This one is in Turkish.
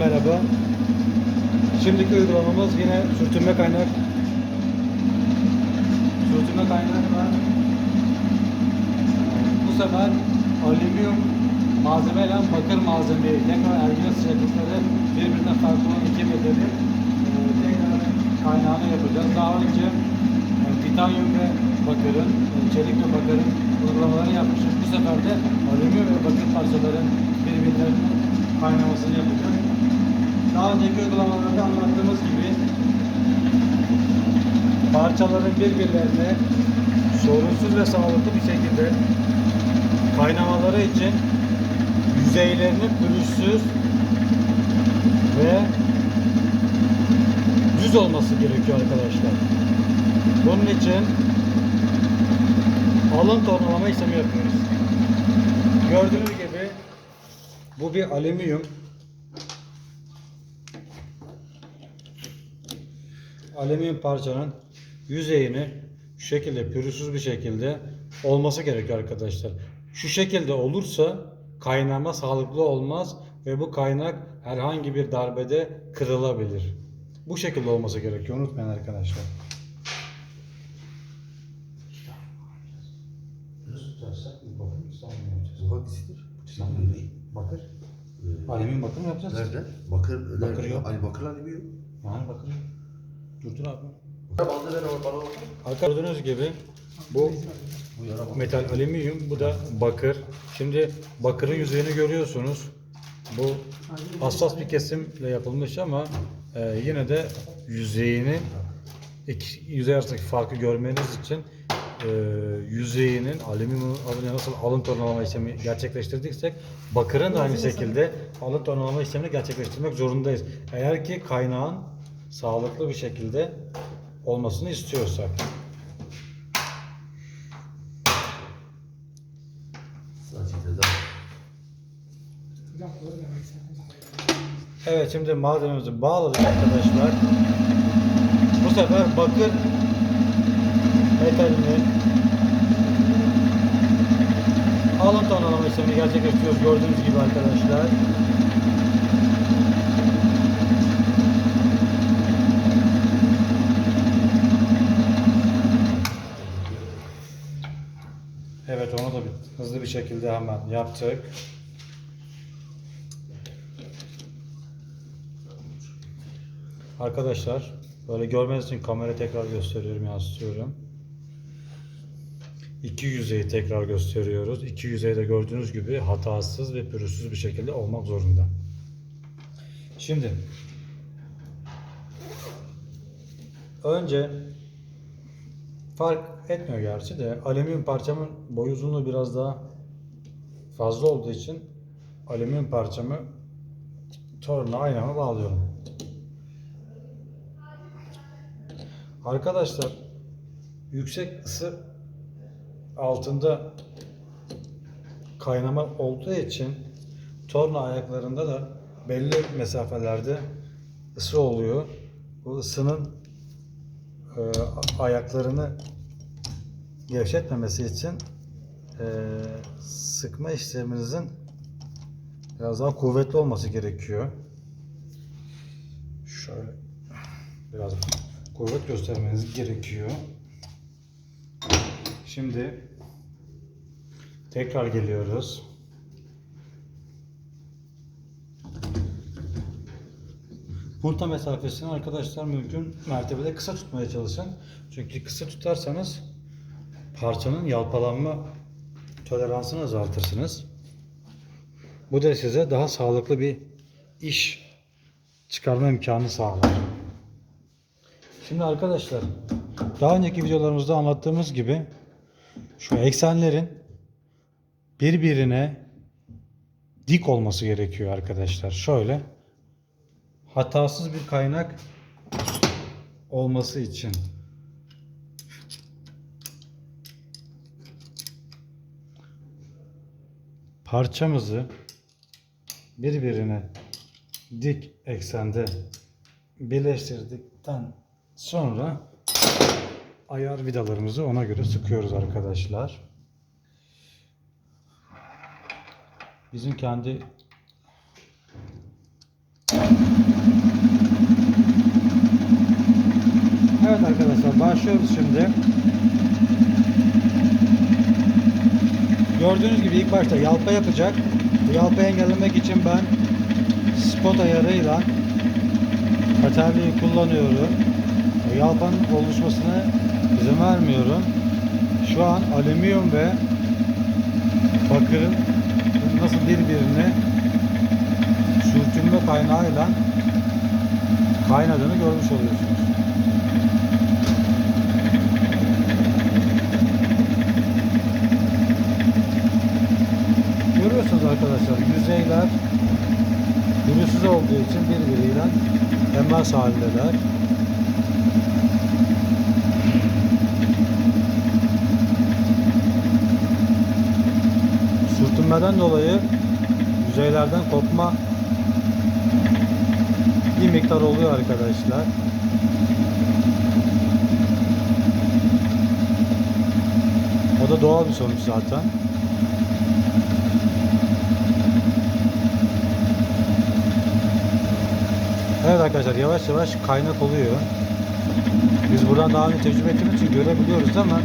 merhaba. Şimdiki uygulamamız yine sürtünme kaynak. Sürtünme kaynak var. Bu sefer alüminyum malzemeyle bakır malzemeyi tekrar ergine sıcaklıkları birbirinden farklı olan iki metali e, tekrar kaynağını yapacağız. Daha önce e, titanyum ve bakırın, e, çelik ve bakırın uygulamalarını yapmışız. Bu sefer de alüminyum ve bakır parçaların birbirlerinin kaynamasını yapacağız. Daha önceki uygulamalarda anlattığımız gibi parçaların birbirlerine sorunsuz ve sağlıklı bir şekilde kaynamaları için yüzeylerinin pürüzsüz ve düz olması gerekiyor arkadaşlar. Bunun için alın tornalama işlemi yapıyoruz. Gördüğünüz gibi bu bir alüminyum. Alüminyum parçanın yüzeyini şu şekilde pürüzsüz bir şekilde olması gerekiyor arkadaşlar. Şu şekilde olursa kaynama sağlıklı olmaz ve bu kaynak herhangi bir darbede kırılabilir. Bu şekilde olması gerekiyor. Unutmayın arkadaşlar. Nasıl tutarsak bir bakın Bu hangisidir? Bakır. Alüminyum bakır mı yapacağız? Nerede? Bakır, Bakır nerede? yok. Ali bakır alüminyum. Yani bakır. Dur dur abi. Bandı ver bana bakın. Arkadaşlar gördüğünüz gibi bu metal alüminyum, bu da bakır. Şimdi bakırın yüzeyini görüyorsunuz. Bu hassas bir kesimle yapılmış ama e, yine de yüzeyini iki yüzey arasındaki farkı görmeniz için e, yüzeyinin alüminyum nasıl alın tonlama işlemi gerçekleştirdiksek bakırın da aynı şekilde alın tonlama işlemini gerçekleştirmek zorundayız. Eğer ki kaynağın sağlıklı bir şekilde olmasını istiyorsak. Evet şimdi malzememizi bağladık arkadaşlar. Bu sefer bakır metalini alın tonlama işlemini gerçekleştiriyoruz gördüğünüz gibi arkadaşlar. Evet onu da hızlı bir şekilde hemen yaptık. Arkadaşlar böyle görmeniz için kamera tekrar gösteriyorum yansıtıyorum. İki yüzeyi tekrar gösteriyoruz. İki yüzey de gördüğünüz gibi hatasız ve pürüzsüz bir şekilde olmak zorunda. Şimdi önce fark etmiyor gerçi de alüminyum parçamın boy uzunluğu biraz daha fazla olduğu için alüminyum parçamı torna aynama bağlıyorum. Arkadaşlar yüksek ısı altında kaynama olduğu için torna ayaklarında da belli mesafelerde ısı oluyor. Bu ısının e, ayaklarını gevşetmemesi için e, sıkma işleminizin biraz daha kuvvetli olması gerekiyor. Şöyle biraz kuvvet göstermeniz gerekiyor. Şimdi tekrar geliyoruz. Punta mesafesini arkadaşlar mümkün mertebede kısa tutmaya çalışın. Çünkü kısa tutarsanız parçanın yalpalanma toleransını azaltırsınız. Bu da size daha sağlıklı bir iş çıkarma imkanı sağlar. Şimdi arkadaşlar daha önceki videolarımızda anlattığımız gibi şu eksenlerin birbirine dik olması gerekiyor arkadaşlar. Şöyle hatasız bir kaynak olması için parçamızı birbirine dik eksende birleştirdikten sonra ayar vidalarımızı ona göre sıkıyoruz arkadaşlar. Bizim kendi Evet arkadaşlar başlıyoruz şimdi. Gördüğünüz gibi ilk başta yalpa yapacak. Bu yalpayı engellemek için ben spot ayarıyla katerliği kullanıyorum. Yalpanın oluşmasını izin vermiyorum. Şu an alüminyum ve bakırın nasıl birbirine sürtünme kaynağıyla kaynadığını görmüş oluyorsunuz. Görüyorsunuz arkadaşlar yüzeyler pürüzsüz olduğu için birbiriyle temas halindeler. Sürtünmeden dolayı yüzeylerden kopma bir miktar oluyor arkadaşlar. O da doğal bir sonuç zaten. Evet arkadaşlar yavaş yavaş kaynak oluyor. Biz buradan daha önce tecrübe ettiğimiz için görebiliyoruz ama